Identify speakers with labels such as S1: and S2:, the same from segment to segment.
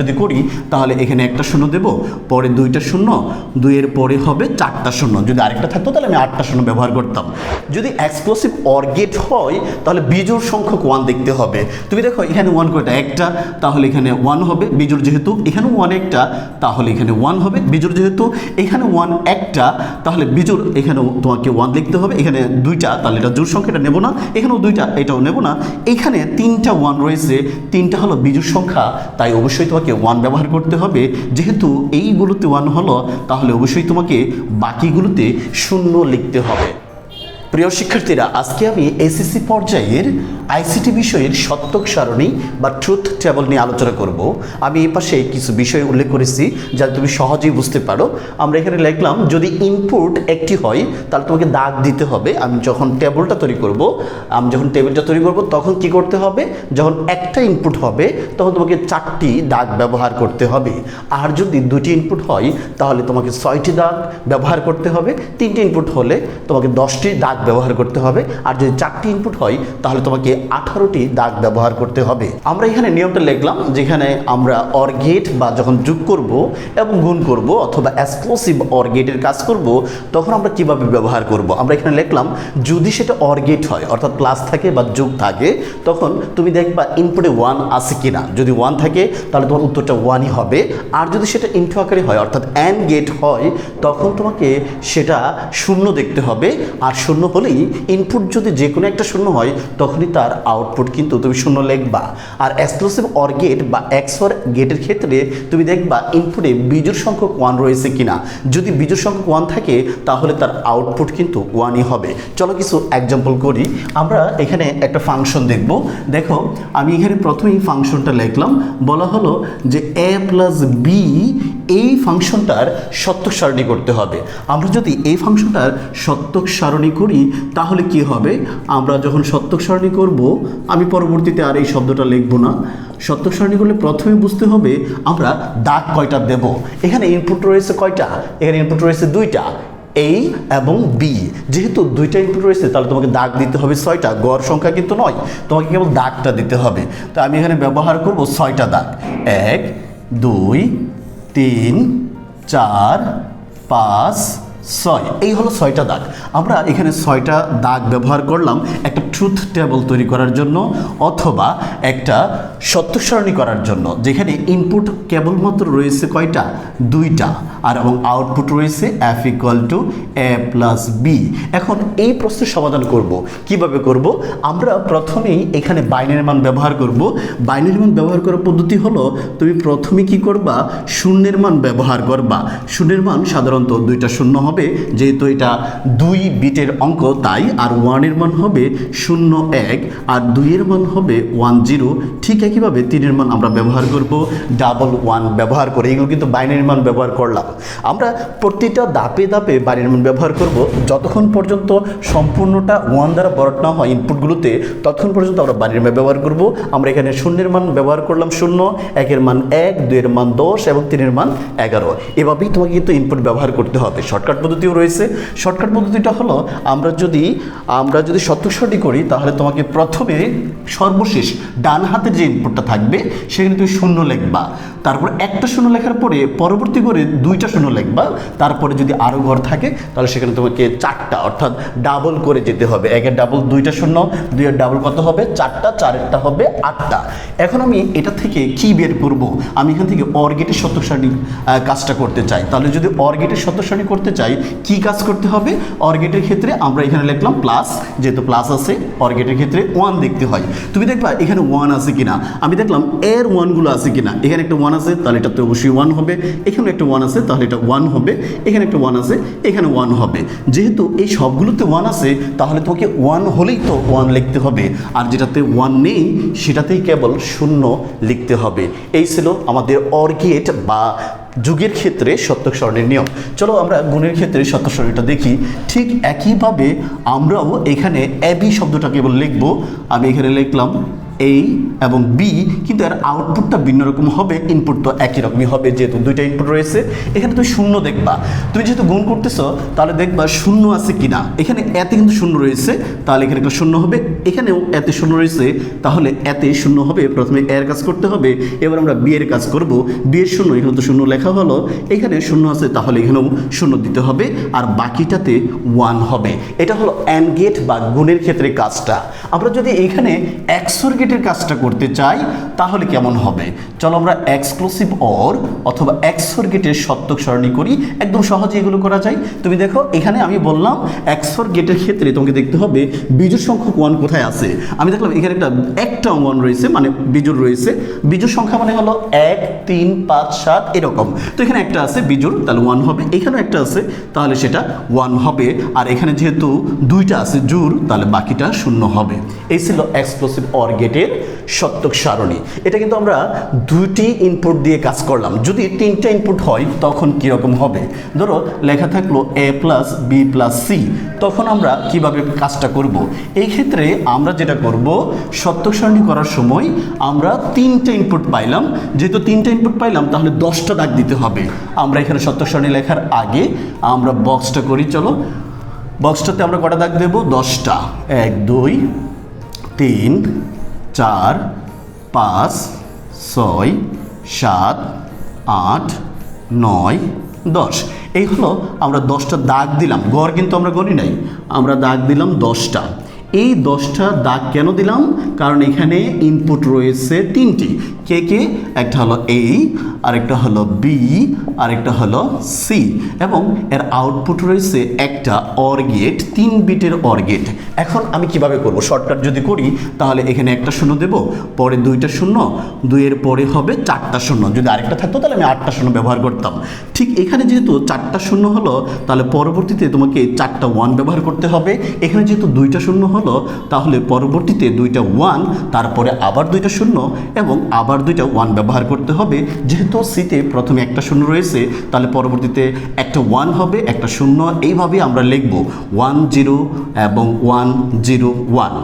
S1: যদি করি তাহলে এখানে একটা শূন্য দেব পরে দুইটা শূন্য দুইয়ের পরে হবে চারটা শূন্য যদি আরেকটা থাকতো তাহলে আমি আটটা শূন্য ব্যবহার করতাম যদি এক্সক্লুসিভ অর্গেট হয় তাহলে বিজোর সংখ্যক ওয়ান দেখতে হবে তুমি দেখো এখানে ওয়ান কয়টা একটা তাহলে এখানে ওয়ান হবে বিজোর যেহেতু এখানে ওয়ান একটা তাহলে এখানে ওয়ান হবে বিজোর যেহেতু এখানে ওয়ান একটা তাহলে বিজোর এখানেও তোমাকে ওয়ান লিখতে হবে এখানে দুইটা তাহলে এটা জোর সংখ্যাটা নেব না এখানেও দুইটা এটাও নেব না এখানে তিনটা ওয়ান রয়েছে তিনটা হলো বিজোর সংখ্যা তাই অবশ্যই অবশ্যই তোমাকে ওয়ান ব্যবহার করতে হবে যেহেতু এইগুলোতে ওয়ান হলো তাহলে অবশ্যই তোমাকে বাকিগুলোতে শূন্য লিখতে হবে প্রিয় শিক্ষার্থীরা আজকে আমি এসএসসি পর্যায়ের আইসিটি বিষয়ের সত্যক সারণী বা ট্রুথ টেবল নিয়ে আলোচনা করব আমি এ পাশে কিছু বিষয় উল্লেখ করেছি যা তুমি সহজেই বুঝতে পারো আমরা এখানে লিখলাম যদি ইনপুট একটি হয় তাহলে তোমাকে দাগ দিতে হবে আমি যখন টেবলটা তৈরি করব আমি যখন টেবিলটা তৈরি করব তখন কি করতে হবে যখন একটা ইনপুট হবে তখন তোমাকে চারটি দাগ ব্যবহার করতে হবে আর যদি দুটি ইনপুট হয় তাহলে তোমাকে ছয়টি দাগ ব্যবহার করতে হবে তিনটি ইনপুট হলে তোমাকে দশটি দাগ ব্যবহার করতে হবে আর যদি চারটি ইনপুট হয় তাহলে তোমাকে আঠারোটি দাগ ব্যবহার করতে হবে আমরা এখানে নিয়মটা লিখলাম যেখানে আমরা অর্গেট বা যখন যোগ করব এবং গুণ করব অথবা এক্সক্লোসিভ অর্গেটের কাজ করব তখন আমরা কিভাবে ব্যবহার করব আমরা এখানে লিখলাম যদি সেটা অর্গেট হয় অর্থাৎ প্লাস থাকে বা যোগ থাকে তখন তুমি দেখবা ইনপুটে ওয়ান আছে কি না যদি ওয়ান থাকে তাহলে তোমার উত্তরটা ওয়ানই হবে আর যদি সেটা ইনটু আকারে হয় অর্থাৎ অ্যান গেট হয় তখন তোমাকে সেটা শূন্য দেখতে হবে আর শূন্য হলেই ইনপুট যদি যে কোনো একটা শূন্য হয় তখনই তার আউটপুট কিন্তু তুমি শূন্য লেখবা আর এক্সক্লুসিভ অর গেট বা এক্স অর গেটের ক্ষেত্রে তুমি দেখবা ইনপুটে বিজুর সংখ্যক ওয়ান রয়েছে কিনা যদি বিজুর সংখ্যক ওয়ান থাকে তাহলে তার আউটপুট কিন্তু ওয়ানই হবে চলো কিছু এক্সাম্পল করি আমরা এখানে একটা ফাংশন দেখব দেখো আমি এখানে প্রথমেই ফাংশনটা লিখলাম বলা হলো যে এ প্লাস বি এই ফাংশনটার সত্যক সারণী করতে হবে আমরা যদি এই ফাংশনটার সত্যক সারণী করি করি তাহলে কি হবে আমরা যখন সত্যক সারণী করব আমি পরবর্তীতে আর এই শব্দটা লিখব না সত্যক সারণী করলে প্রথমে বুঝতে হবে আমরা দাগ কয়টা দেব এখানে ইনপুট রয়েছে কয়টা এখানে ইনপুট রয়েছে দুইটা এই এবং বি যেহেতু দুইটা ইনপুট রয়েছে তাহলে তোমাকে দাগ দিতে হবে ছয়টা গড় সংখ্যা কিন্তু নয় তোমাকে কেবল দাগটা দিতে হবে তো আমি এখানে ব্যবহার করব ছয়টা দাগ এক দুই তিন চার পাঁচ ছয় এই হলো ছয়টা দাগ আমরা এখানে ছয়টা দাগ ব্যবহার করলাম একটা ট্রুথ টেবল তৈরি করার জন্য অথবা একটা সত্য সারণী করার জন্য যেখানে ইনপুট কেবলমাত্র রয়েছে কয়টা দুইটা আর এবং আউটপুট রয়েছে F equal to A plus B এখন এই প্রশ্নের সমাধান করব কিভাবে করব আমরা প্রথমেই এখানে বাইনারি মান ব্যবহার করব বাইনারি মান ব্যবহার করার পদ্ধতি হলো তুমি প্রথমে কি করবা শূন্যের মান ব্যবহার করবা শূন্যের মান সাধারণত দুইটা শূন্য হবে যেহেতু এটা দুই বিটের অঙ্ক তাই আর ওয়ানের মান হবে শূন্য এক আর দুইয়ের মান হবে ওয়ান জিরো ঠিক একইভাবে তিনের মান আমরা ব্যবহার করব ডাবল ওয়ান ব্যবহার করে এগুলো কিন্তু বাইনের মান ব্যবহার করলাম আমরা প্রতিটা দাপে দাপে বাইনের মান ব্যবহার করব যতক্ষণ পর্যন্ত সম্পূর্ণটা ওয়ান দ্বারা বরট না হয় ইনপুটগুলোতে ততক্ষণ পর্যন্ত আমরা বাইনের মান ব্যবহার করব আমরা এখানে শূন্যের মান ব্যবহার করলাম শূন্য একের মান এক দুইয়ের মান দশ এবং তিনের মান এগারো এভাবেই তোমাকে কিন্তু ইনপুট ব্যবহার করতে হবে শর্টকাট পদ্ধতিও রয়েছে শর্টকাট পদ্ধতিটা হলো আমরা যদি আমরা যদি সত্য করি করি তাহলে তোমাকে প্রথমে সর্বশেষ ডান হাতের যে ইনপুটটা থাকবে সেখানে তুমি শূন্য লিখবা তারপর একটা শূন্য লেখার পরে পরবর্তী করে দুইটা শূন্য লিখবা তারপরে যদি আরও ঘর থাকে তাহলে সেখানে তোমাকে চারটা অর্থাৎ ডাবল করে যেতে হবে একের ডাবল দুইটা শূন্য দুইয়ের ডাবল কত হবে চারটা চারেরটা হবে আটটা এখন আমি এটা থেকে কি বের করব আমি এখান থেকে অর্গেটের শতক কাজটা করতে চাই তাহলে যদি অর্গেটের শতক করতে চাই কি কাজ করতে হবে অর্গেটের ক্ষেত্রে আমরা এখানে লিখলাম প্লাস যেহেতু প্লাস আছে অর গেটের ক্ষেত্রে ওয়ান দেখতে হয় তুমি দেখবা এখানে ওয়ান আছে কিনা আমি দেখলাম এর ওয়ানগুলো আছে কিনা এখানে একটা ওয়ান আছে তাহলে এটা তো অবশ্যই ওয়ান হবে এখানে একটা ওয়ান আছে তাহলে এটা ওয়ান হবে এখানে একটা ওয়ান আছে এখানে ওয়ান হবে যেহেতু এই সবগুলোতে ওয়ান আছে তাহলে তোকে ওয়ান হলেই তো ওয়ান লিখতে হবে আর যেটাতে ওয়ান নেই সেটাতেই কেবল শূন্য লিখতে হবে এই ছিল আমাদের অর্গেট বা যুগের ক্ষেত্রে সত্যক স্বর্ণের নিয়ম চলো আমরা গুণের ক্ষেত্রে সত্যক স্বর্ণটা দেখি ঠিক একইভাবে আমরাও এখানে অ্যাবি শব্দটাকে কেবল লিখবো আমি এখানে লিখলাম এই এবং বি কিন্তু এর আউটপুটটা ভিন্ন রকম হবে ইনপুট তো একই রকমই হবে যেহেতু দুইটা ইনপুট রয়েছে এখানে তুমি শূন্য দেখবা তুমি যেহেতু গুণ করতেছ তাহলে দেখবা শূন্য আছে কি না এখানে এতে কিন্তু শূন্য রয়েছে তাহলে এখানে একটা শূন্য হবে এখানেও এতে শূন্য রয়েছে তাহলে এতে শূন্য হবে প্রথমে এর কাজ করতে হবে এবার আমরা বি এর কাজ করব বি এর শূন্য এখানে তো শূন্য লেখা হলো এখানে শূন্য আছে তাহলে এখানেও শূন্য দিতে হবে আর বাকিটাতে ওয়ান হবে এটা হলো অ্যান্ড গেট বা গুণের ক্ষেত্রে কাজটা আমরা যদি এখানে একশোর গেট সার্টিফিকেটের কাজটা করতে চাই তাহলে কেমন হবে চলো আমরা এক্সক্লুসিভ অর অথবা এক্সফোরগেটের সত্যক সরণি করি একদম সহজে এগুলো করা যায় তুমি দেখো এখানে আমি বললাম এক্সফোরগেটের ক্ষেত্রে তোমাকে দেখতে হবে বিজোর সংখ্যক ওয়ান কোথায় আছে আমি দেখলাম এখানে একটা একটা ওয়ান রয়েছে মানে বিজুর রয়েছে বিজুর সংখ্যা মানে হলো এক তিন পাঁচ সাত এরকম তো এখানে একটা আছে বিজুর তাহলে ওয়ান হবে এখানেও একটা আছে তাহলে সেটা ওয়ান হবে আর এখানে যেহেতু দুইটা আছে জুর তাহলে বাকিটা শূন্য হবে এই ছিল এক্সক্লুসিভ অর গেট ইনপুটের সত্যক সারণী এটা কিন্তু আমরা দুইটি ইনপুট দিয়ে কাজ করলাম যদি তিনটা ইনপুট হয় তখন কীরকম হবে ধরো লেখা থাকলো A plus B plus C তখন আমরা কিভাবে কাজটা করব। এই ক্ষেত্রে আমরা যেটা করব সত্যক সারণী করার সময় আমরা তিনটা ইনপুট পাইলাম যেহেতু তিনটা ইনপুট পাইলাম তাহলে দশটা দাগ দিতে হবে আমরা এখানে সত্যক সারণী লেখার আগে আমরা বক্সটা করি চলো বক্সটাতে আমরা কটা দাগ দেব দশটা এক দুই তিন চার পাঁচ ছয় সাত আট নয় দশ এই হলো আমরা দশটা দাগ দিলাম গড় কিন্তু আমরা গড়ি নাই আমরা দাগ দিলাম দশটা এই দশটা দাগ কেন দিলাম কারণ এখানে ইনপুট রয়েছে তিনটি কে কে একটা হলো এ আরেকটা হলো বি আরেকটা হলো সি এবং এর আউটপুট রয়েছে একটা অর্গেট তিন বিটের অর এখন আমি কিভাবে করব শর্টকাট যদি করি তাহলে এখানে একটা শূন্য দেব পরে দুইটা শূন্য দুইয়ের পরে হবে চারটা শূন্য যদি আরেকটা থাকতো তাহলে আমি আটটা শূন্য ব্যবহার করতাম ঠিক এখানে যেহেতু চারটা শূন্য হলো তাহলে পরবর্তীতে তোমাকে চারটা ওয়ান ব্যবহার করতে হবে এখানে যেহেতু দুইটা শূন্য হলো তাহলে পরবর্তীতে দুইটা ওয়ান তারপরে আবার দুইটা শূন্য এবং আবার দুইটা ওয়ান ব্যবহার করতে হবে যেহেতু সিতে প্রথমে একটা শূন্য রয়েছে তাহলে পরবর্তীতে একটা ওয়ান হবে একটা শূন্য এইভাবে আমরা লিখব ওয়ান জিরো এবং ওয়ান জিরো ওয়ান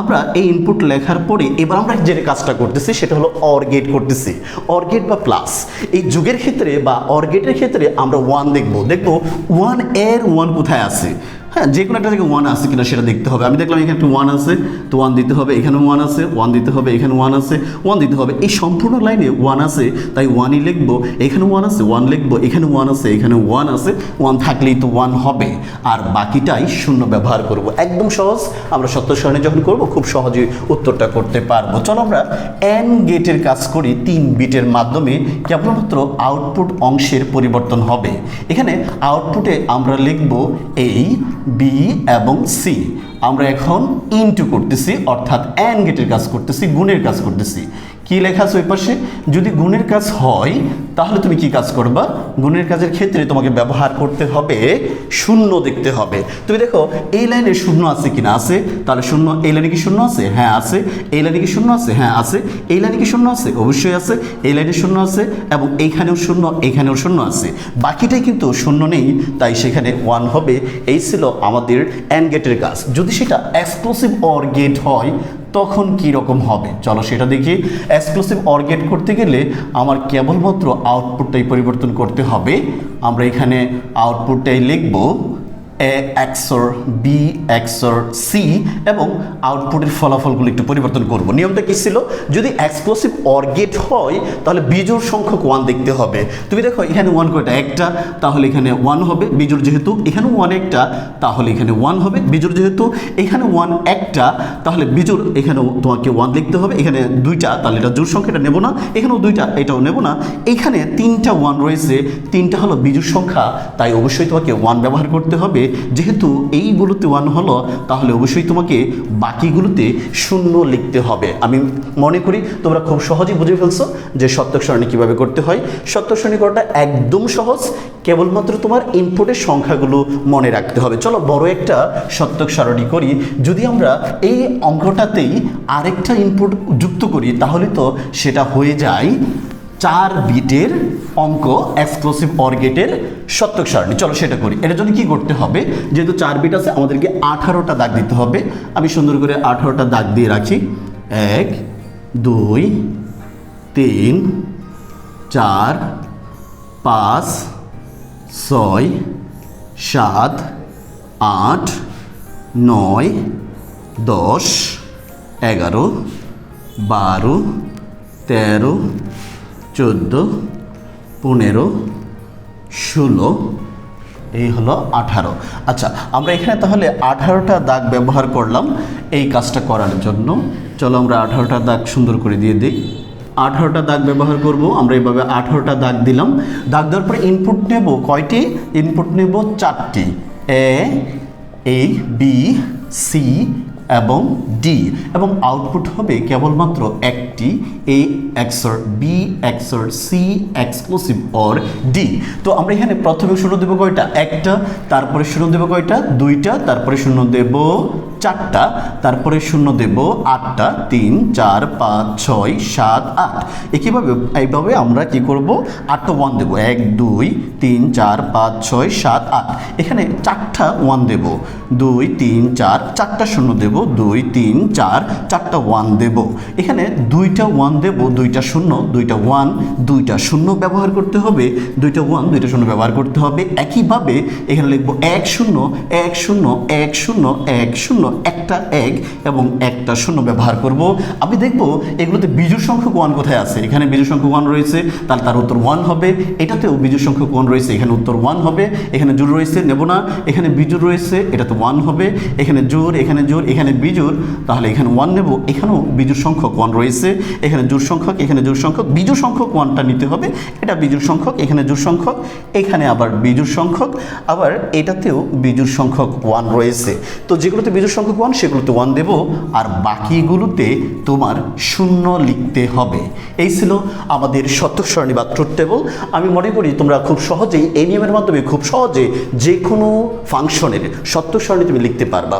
S1: আমরা এই ইনপুট লেখার পরে এবার আমরা যে কাজটা করতেছি সেটা হলো অর্গেট করতেছি অর্গেট বা প্লাস এই যুগের ক্ষেত্রে বা অর্গেটের ক্ষেত্রে আমরা ওয়ান দেখব দেখব ওয়ান এর ওয়ান কোথায় আছে হ্যাঁ যে কোনো একটা থেকে ওয়ান আছে কিনা সেটা দেখতে হবে আমি দেখলাম এখানে একটা ওয়ান আছে তো ওয়ান দিতে হবে এখানে ওয়ান আছে ওয়ান দিতে হবে এখানে ওয়ান আছে ওয়ান দিতে হবে এই সম্পূর্ণ লাইনে ওয়ান আছে তাই ওয়ানই লিখবো এখানে ওয়ান আছে ওয়ান লিখবো এখানে ওয়ান আছে এখানে ওয়ান আছে ওয়ান থাকলেই তো ওয়ান হবে আর বাকিটাই শূন্য ব্যবহার করব একদম সহজ আমরা সত্য যখন করব খুব সহজে উত্তরটা করতে পারবো চলো আমরা এন গেটের কাজ করি তিন বিটের মাধ্যমে কেবলমাত্র আউটপুট অংশের পরিবর্তন হবে এখানে আউটপুটে আমরা লিখব এই বি এবং সি আমরা এখন ইনটু করতেছি অর্থাৎ অ্যান গেটের কাজ করতেছি গুণের কাজ করতেছি কি লেখা আছে ওই পাশে যদি গুণের কাজ হয় তাহলে তুমি কি কাজ করবা গুণের কাজের ক্ষেত্রে তোমাকে ব্যবহার করতে হবে শূন্য দেখতে হবে তুমি দেখো এই লাইনে শূন্য আছে কি না আছে তাহলে শূন্য এই লাইনে কি শূন্য আছে হ্যাঁ আছে এই লাইনে কি শূন্য আছে হ্যাঁ আছে এই লাইনে কি শূন্য আছে অবশ্যই আছে এই লাইনে শূন্য আছে এবং এইখানেও শূন্য এইখানেও শূন্য আছে বাকিটাই কিন্তু শূন্য নেই তাই সেখানে ওয়ান হবে এই ছিল আমাদের অ্যান্ড গেটের কাজ যদি সেটা এক্সক্লুসিভ অর গেট হয় তখন কি রকম হবে চলো সেটা দেখি এক্সক্লুসিভ অর গেট করতে গেলে আমার কেবলমাত্র আউটপুটটাই পরিবর্তন করতে হবে আমরা এখানে আউটপুটটাই লিখবো এ অ্যাক্সর বি অ্যাক্সর সি এবং আউটপুটের ফলাফলগুলো একটু পরিবর্তন করব নিয়মটা কী ছিল যদি এক্সপ্লোসিভ অর্গেট হয় তাহলে বিজোড় সংখ্যক ওয়ান দেখতে হবে তুমি দেখো এখানে ওয়ান কয়টা একটা তাহলে এখানে ওয়ান হবে বিজোড় যেহেতু এখানে ওয়ান একটা তাহলে এখানে ওয়ান হবে বিজোড় যেহেতু এখানে ওয়ান একটা তাহলে বিজোড় এখানেও তোমাকে ওয়ান দেখতে হবে এখানে দুইটা তাহলে এটা জোর সংখ্যাটা নেব না এখানেও দুইটা এটাও নেব না এখানে তিনটা ওয়ান রয়েছে তিনটা হলো বিজোড় সংখ্যা তাই অবশ্যই তোমাকে ওয়ান ব্যবহার করতে হবে যেহেতু এইগুলোতে ওয়ান হলো তাহলে অবশ্যই তোমাকে বাকিগুলোতে শূন্য লিখতে হবে আমি মনে করি তোমরা খুব সহজেই বুঝে ফেলছো যে সত্যক সারণী কীভাবে করতে হয় সত্যক সারণী করাটা একদম সহজ কেবলমাত্র তোমার ইনপুটের সংখ্যাগুলো মনে রাখতে হবে চলো বড় একটা সত্যক সারণী করি যদি আমরা এই অঙ্কটাতেই আরেকটা ইনপুট যুক্ত করি তাহলে তো সেটা হয়ে যায় চার বিটের অঙ্ক এক্সক্লুসিভ অর্গেটের সত্যক সারণী চলো সেটা করি এটার জন্য কি করতে হবে যেহেতু চার বিট আছে আমাদেরকে আঠারোটা দাগ দিতে হবে আমি সুন্দর করে আঠারোটা দাগ দিয়ে রাখি এক দুই তিন চার পাঁচ ছয় সাত আট নয় দশ এগারো বারো তেরো চোদ্দো পনেরো ষোলো এই হলো আঠারো আচ্ছা আমরা এখানে তাহলে আঠারোটা দাগ ব্যবহার করলাম এই কাজটা করার জন্য চলো আমরা আঠারোটা দাগ সুন্দর করে দিয়ে দিই আঠারোটা দাগ ব্যবহার করব আমরা এইভাবে আঠারোটা দাগ দিলাম দাগ দেওয়ার পর ইনপুট নেব কয়টি ইনপুট নেব চারটি এ এ বি সি এবং ডি এবং আউটপুট হবে কেবলমাত্র একটি A XOR B XOR C exclusive OR D তো আমরা এখানে প্রথমে শূন্য দেবো কয়টা একটা তারপরে শূন্য দেবো কয়টা দুইটা তারপরে শূন্য দেব চারটা তারপরে শূন্য দেব আটটা তিন চার পাঁচ ছয় সাত আট একইভাবে এইভাবে আমরা কি করব আটটা ওয়ান দেব এক দুই তিন চার পাঁচ ছয় সাত আট এখানে চারটা ওয়ান দেব দুই তিন চার চারটা শূন্য দেব দুই তিন চার চারটা ওয়ান দেব এখানে দুইটা ওয়ান দেব দুইটা শূন্য দুইটা ওয়ান দুইটা শূন্য ব্যবহার করতে হবে দুইটা ওয়ান দুইটা শূন্য ব্যবহার করতে হবে একইভাবে এখানে লিখব এক শূন্য এক শূন্য এক শূন্য এক শূন্য একটা এক এবং একটা শূন্য ব্যবহার করব আমি দেখব এগুলোতে বিজু সংখ্যক ওয়ান কোথায় আছে এখানে বিজু সংখ্যক ওয়ান রয়েছে তাহলে তার উত্তর ওয়ান হবে এটাতেও বিজু সংখ্যক ওয়ান রয়েছে এখানে উত্তর ওয়ান হবে এখানে জোর রয়েছে নেব না এখানে বিজু রয়েছে এটা তো ওয়ান হবে এখানে জোর এখানে জোর এখানে বিজুর তাহলে এখানে ওয়ান নেব এখানেও বিজুর সংখ্যক ওয়ান রয়েছে এখানে জোর সংখ্যক এখানে জোর সংখ্যক বিজু সংখ্যক ওয়ানটা নিতে হবে এটা বিজুর সংখ্যক এখানে জোর সংখ্যক এখানে আবার বিজুর সংখ্যক আবার এটাতেও বিজুর সংখ্যক ওয়ান রয়েছে তো যেগুলোতে বিজুর সংখ্যক সংখ্যক ওয়ান সেগুলোতে ওয়ান দেব আর বাকিগুলোতে তোমার শূন্য লিখতে হবে এই ছিল আমাদের সত্যক সরণী বা ট্রুথ টেবল আমি মনে করি তোমরা খুব সহজেই এই নিয়মের মাধ্যমে খুব সহজে যে কোনো ফাংশনের সত্যক সরণী তুমি লিখতে পারবা